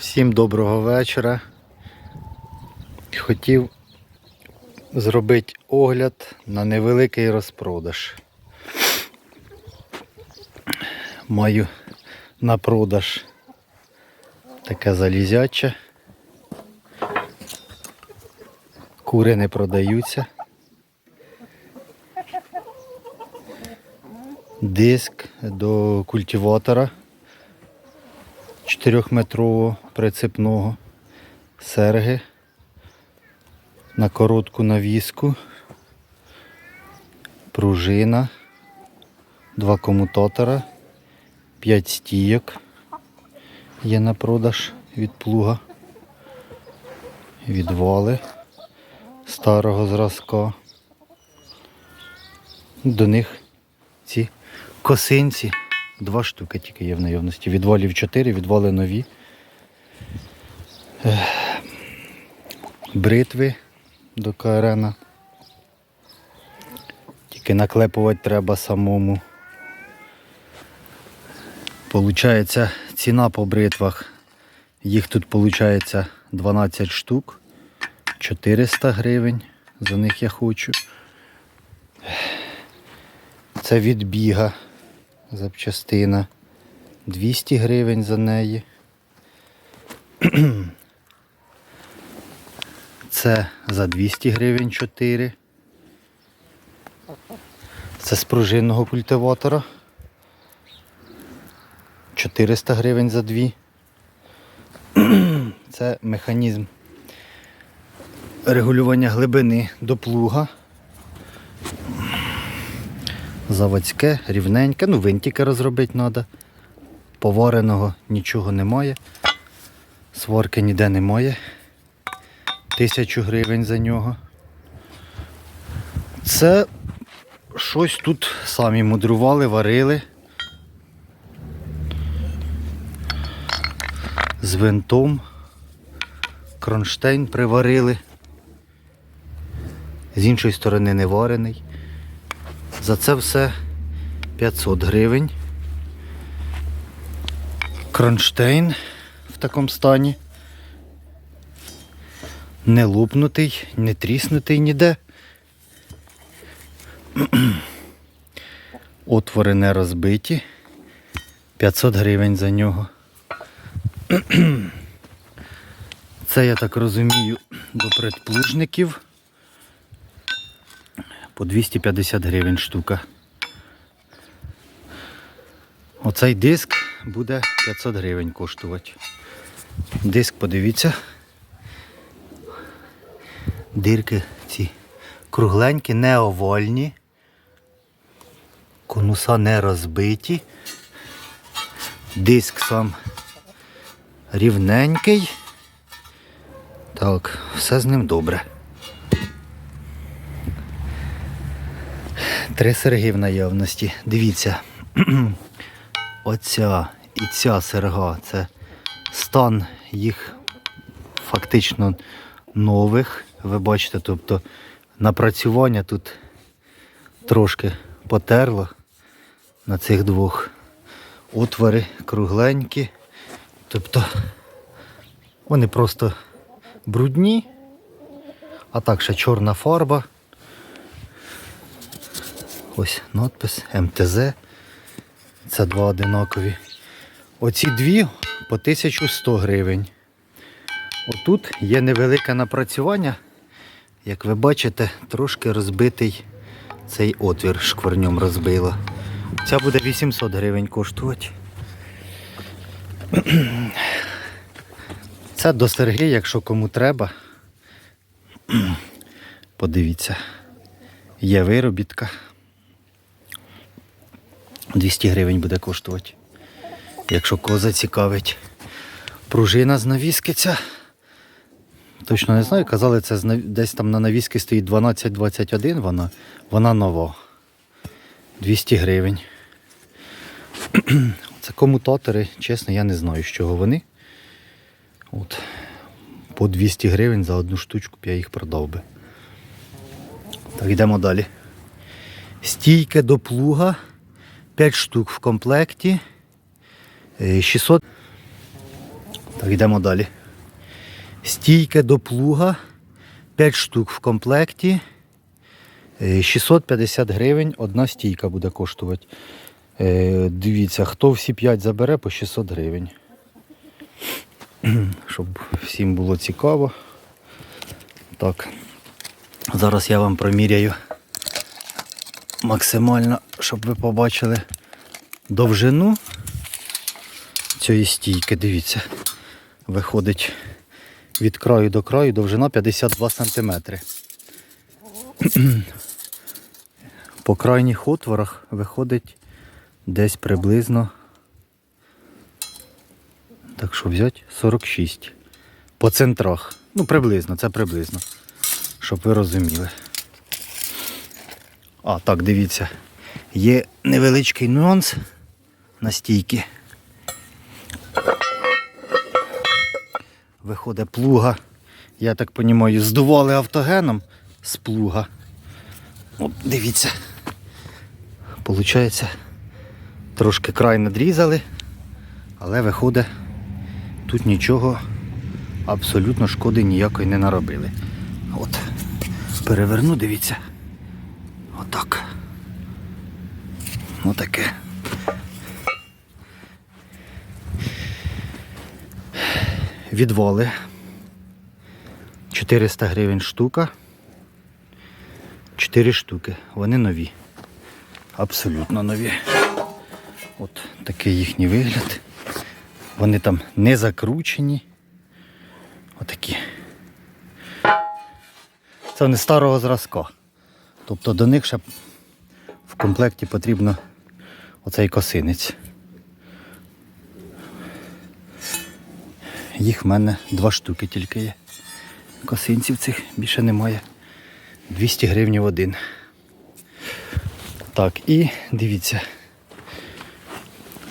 Всім доброго вечора. Хотів зробити огляд на невеликий розпродаж. Маю на продаж таке залізяче. Кури не продаються. Диск до культиватора 4-метрового прицепного, серги на коротку навіску, пружина, два комутатора, 5 стійок є на продаж від плуга, відвали старого зразка. До них ці косинці. Два штуки тільки є в наявності. Відвалів 4, відвали нові. Бритви до КРН. Тільки наклепувати треба самому. Получається, ціна по бритвах. Їх тут виходить 12 штук. 400 гривень. За них я хочу. Це від біга запчастина. 200 гривень за неї. Це за 200 гривень 4. Це з пружинного культиватора. 400 гривень за дві. Це механізм регулювання глибини до плуга. Заводське, рівненьке, ну винтики розробити треба. Повареного нічого немає. Сварки ніде немає. Тисячу гривень за нього. Це щось тут самі мудрували, варили. З винтом. Кронштейн приварили. З іншої сторони не варений. За це все 500 гривень. Кронштейн в такому стані. Не лупнутий, не тріснутий ніде. Отвори не розбиті. 500 гривень за нього. Це, я так розумію, до предплужників. По 250 гривень штука. Оцей диск буде 500 гривень коштувати. Диск, подивіться. Дирки ці кругленькі, не овольні. Конуса не розбиті. Диск сам рівненький. Так, все з ним добре. Три серги в наявності. Дивіться. Оця і ця серга це стан їх фактично нових. Ви бачите, тобто напрацювання тут трошки потерло на цих двох. Отвори кругленькі. Тобто вони просто брудні, а так ще чорна фарба. Ось надпис МТЗ. Це два одинакові. Оці дві по 1100 гривень. Отут є невелике напрацювання. Як ви бачите, трошки розбитий цей отвір шкварньом розбило. Ця буде 800 гривень коштувати. Це до серги, якщо кому треба. Подивіться, є виробітка. 200 гривень буде коштувати. Якщо коза цікавить. Пружина з навіски. Точно не знаю, казали, це десь там на навіски стоїть 12-21 вона. Вона нова. 200 гривень. Це комутатори, чесно, я не знаю, з чого вони. От. По 200 гривень за одну штучку б я їх продав би. Так, йдемо далі. Стійки до плуга. 5 штук в комплекті. Е, 600. Так, йдемо далі. Стійка до плуга. 5 штук в комплекті. Е, 650 гривень одна стійка буде коштувати. Е, Дивіться, хто всі 5 забере по 600 гривень. Щоб всім було цікаво. Так. Зараз я вам проміряю максимально, щоб ви побачили довжину цієї стійки. Дивіться, виходить від краю до краю довжина 52 см. По крайніх отворах виходить десь приблизно. Так що взяти 46. По центрах. Ну, приблизно, це приблизно. Щоб ви розуміли. А, так, дивіться. Є невеличкий нюанс на стійки. Виходить плуга. Я так розумію, здували автогеном з плуга. От, дивіться. Получається, трошки край надрізали, але виходить, тут нічого абсолютно шкоди ніякої не наробили. От, переверну, дивіться. Отак. Отаке. Відвали. 400 гривень штука. 4 штуки. Вони нові. Абсолютно нові. От такий їхній вигляд. Вони там не закручені. Отакі. Це вони старого зразка. Тобто до них ще в комплекті потрібно оцей косинець. Їх в мене два штуки тільки є. Косинців цих більше немає. 200 гривень один. Так, і дивіться.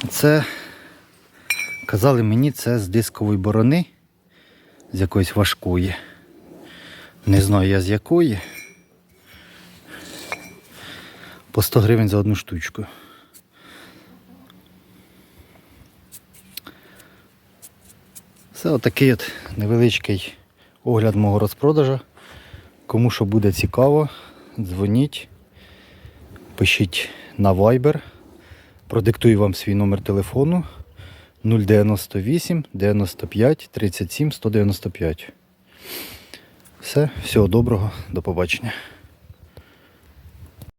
Це казали мені, це з дискової борони, з якоїсь важкої. Не знаю я з якої. По 100 гривень за одну штучку. Це отакий от невеличкий огляд мого розпродажу. Кому що буде цікаво, дзвоніть, пишіть на Viber, продиктую вам свій номер телефону 098 95 37 195. Все, всього доброго, до побачення.